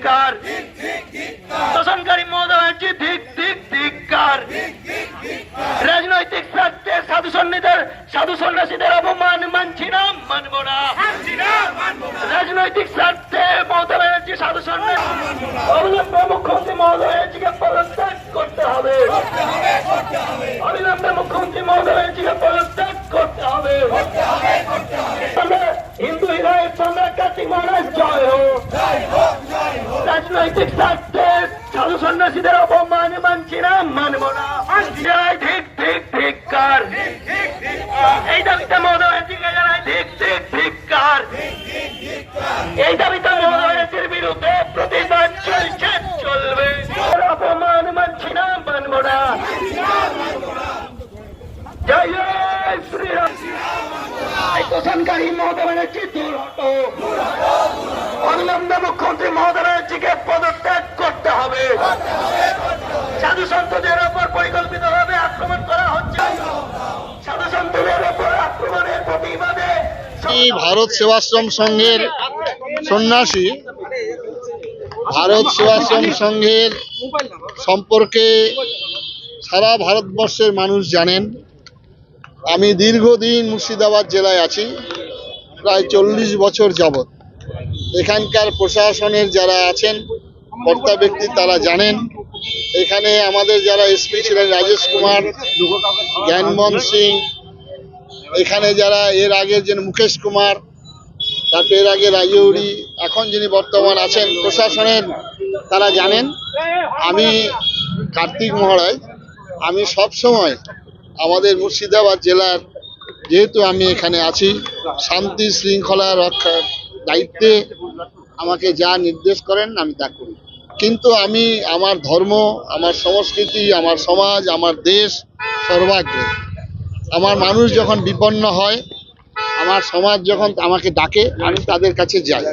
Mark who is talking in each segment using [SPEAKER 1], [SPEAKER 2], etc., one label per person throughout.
[SPEAKER 1] ধিক্কার। শোষণকারী মমতা ধিক ধিক, ধিক্কার। রাজনৈতিক স্বার্থে সাধু সন্ন্যাসীদের সাধু সন্ন্যাসীদের অপমান মানছি না, মানব না। রাজনৈতিক স্বার্থে মমতা ব্যানার্জি সাধু সন্ন্যাসী মুখ্যমন্ত্রী মমতা পদত্যাগ করতে হবে। অবিলম্বে মুখ্যমন্ত্রী মমতা পদত্যাগ করতে হবে। হিন্দু হৃদয়ের সম্রাট কার্তিক মহারাজ রাজনৈতিক স্বার্থে সাধু সন্ন্যাসীদের অপমান মানছি না, মানব না। ঠিক ঠিক ঠিক কার? এই দাবিতে মমতা ঠিক ঠিক ঠিক কার? এই দাবিতে মমতা ব্যানার্জির বিরুদ্ধে প্রতিবাদ চলছে চলবে অপমান মানছি না মানব না জয় জয় শ্রীরাম এই তোষণকারী মমতা ব্যানার্জি, দূর হটো। মুখ্যমন্ত্রী মমতা ব্যানার্জিকে পদত্যাগ করতে হবে। সাধু সন্তদের ওপর পরিকল্পিতভাবে আক্রমণ করা হচ্ছে। সাধু সন্তদের ওপর আক্রমণের প্রতিবাদে
[SPEAKER 2] ভারত সেবাশ্রম সংঘের সন্ন্যাসী, ভারত সেবাশ্রম সংঘের সম্পর্কে সারা ভারতবর্ষের মানুষ জানেন। আমি দীর্ঘদিন মুর্শিদাবাদ জেলায় আছি, প্রায় চল্লিশ বছর যাবৎ। এখানকার প্রশাসনের যারা আছেন, কর্তা ব্যক্তি তারা জানেন, এখানে আমাদের যারা এসপি ছিলেন রাজেশ কুমার, জ্ঞানমোহন সিং, এখানে যারা এর আগে যে মুকেশ কুমার, তারপর এর আগে রাজৌরি এখন যিনি বর্তমান আছেন প্রশাসনের, তারা জানেন। আমি কার্তিক মহারাজ, আমি সব সময় আমাদের মুর্শিদাবাদ জেলার, যেহেতু আমি এখানে আছি, শান্তি শৃঙ্খলা রক্ষার দায়িত্বে আমাকে যা নির্দেশ করেন আমি তা করি। কিন্তু আমি আমার ধর্ম, আমার সংস্কৃতি, আমার সমাজ, আমার দেশ সর্বাগ্রে। আমার মানুষ যখন বিপন্ন হয়, আমার সমাজ যখন আমাকে ডাকে, আমি তাদের কাছে যাই।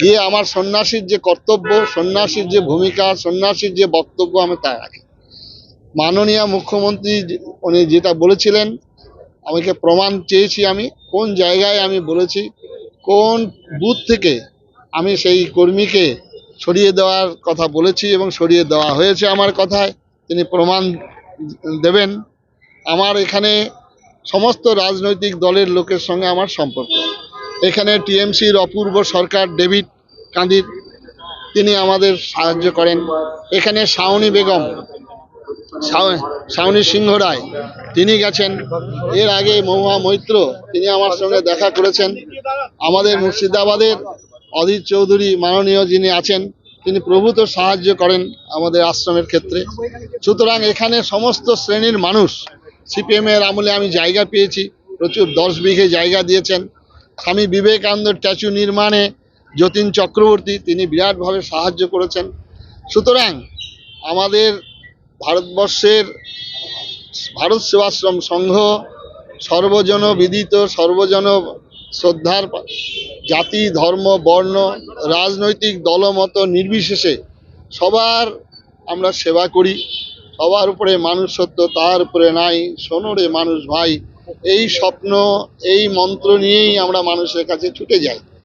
[SPEAKER 2] গিয়ে আমার সন্ন্যাসীর যে কর্তব্য, সন্ন্যাসীর যে ভূমিকা, সন্ন্যাসীর যে বক্তব্য আমি তা রাখি। মাননীয় মুখ্যমন্ত্রী উনি যেটা বলেছিলেন, আমাকে প্রমাণ চেয়েছি আমি, কোন জায়গায় আমি বলেছি, কোন বুথ থেকে আমি সেই কর্মীকে সরিয়ে দেওয়ার কথা বলেছি এবং সরিয়ে দেওয়া হয়েছে আমার কথায়, তিনি প্রমাণ দেবেন। আমার এখানে সমস্ত রাজনৈতিক দলের লোকের সঙ্গে আমার সম্পর্ক। এখানে টিএমসির অপূর্ব সরকার ডেভিড কান্দির তিনি আমাদের সাহায্য করেন। এখানে শাওনি বেগম শাওনি সিংহ রায়, তিনি গেছেন। এর আগে মহুয়া মৈত্র, তিনি আমার সঙ্গে দেখা করেছেন। আমাদের মুর্শিদাবাদের অধীর চৌধুরী মাননীয় যিনি আছেন, তিনি প্রভূত সাহায্য করেন আমাদের আশ্রমের ক্ষেত্রে। সুতরাং এখানে সমস্ত শ্রেণির মানুষ, সিপিএম এর আমলে আমি জায়গা পেয়েছি, প্রচুর দশ বিঘে জায়গা দিয়েছেন। স্বামী বিবেকানন্দ স্ট্যাচু নির্মাণে যতীন চক্রবর্তী, তিনি বিরাটভাবে সাহায্য করেছেন। সুতরাং আমাদের ভারতবর্ষের ভারত সেবাশ্রম সংঘ সর্বজন বিদিত, সর্বজন শ্রদ্ধার জাতি, ধর্ম, বর্ণ, রাজনৈতিক দলমত নির্বিশেষে সবার আমরা সেবা করি। সবার উপরে মানুষ সত্য তার উপরে নাই। সোনরে মানুষ ভাই, এই স্বপ্ন, এই মন্ত্র নিয়েই আমরা মানুষের কাছে ছুটে যাই।